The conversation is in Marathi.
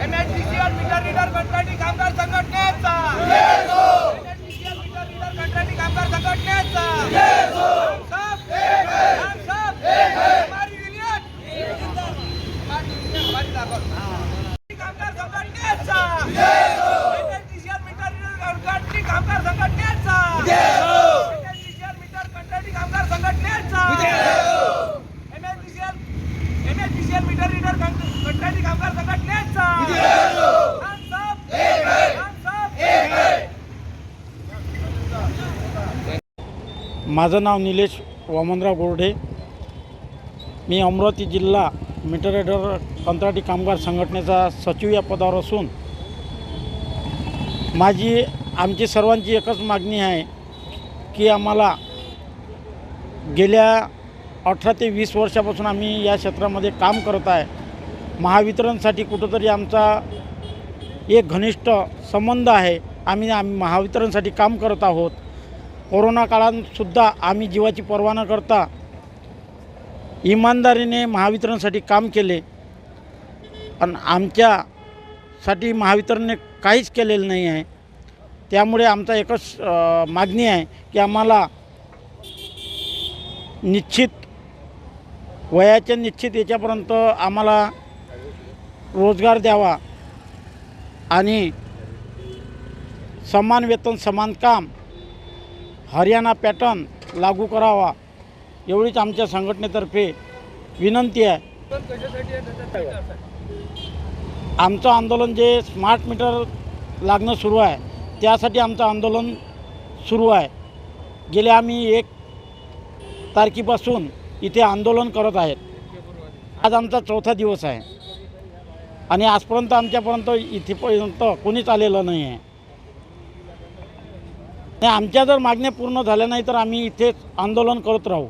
एमएचडीसीएल मीटर रीडर कंत्राटी कामगार संघटनेचा एमएचडीसीएल मीटर रीडर कंत्राटी कामगार संघटनेचा सब कामगार संघटनेचा एमएचडीसीएल मीटर रीडर कंत्राटी कामगार संघटनेचा एमएचडीसीएल मीटर कंत्राटी कामगार संघटनेचा एमएचडीसीएल एमएचडीसीएल मीटर रीडर कंत्राटी कामगार संघटनेचा हम सब हम सब माझं नाव निलेश वामनराव गोरढे मी अमरावती जिल्हा मीटर रेडर कंत्राटी कामगार संघटनेचा सचिव या पदावर असून माझी आमची सर्वांची एकच मागणी आहे की आम्हाला गेल्या अठरा ते वीस वर्षापासून आम्ही या क्षेत्रामध्ये काम करत आहे. महावितरणसाठी कुठंतरी आमचा एक घनिष्ठ संबंध आहे. आम्ही आम्ही महावितरणसाठी काम करत आहोत. कोरोना काळातसुद्धा आम्ही जीवाची पर्वा न करता इमानदारीने महावितरणसाठी काम केले. पण आमच्यासाठी महावितरणने काहीच केलेलं नाही आहे. त्यामुळे आमचा एकच मागणी आहे की आम्हाला निश्चित वयाच्या निश्चित याच्यापर्यंत आम्हाला रोजगार द्यावा आणि समान वेतन समान काम हरियाणा पॅटर्न लागू करावा एवढीच आमच्या संघटनेतर्फे विनंती आहे. आमचं आंदोलन जे स्मार्ट मीटर लागणं सुरू आहे त्यासाठी आमचं आंदोलन सुरू आहे. गेले आम्ही एक तारखेपासून इथे आंदोलन करत आहेत. आज आमचा चौथा दिवस आहे. आणि आजपर्यंत आमच्यापर्यंत इथेपर्यंत कोणीच आलेलं नाही आहे. आमच्या जर मागण्या पूर्ण झाल्या नाही तर आम्ही इथेच आंदोलन करत राहू.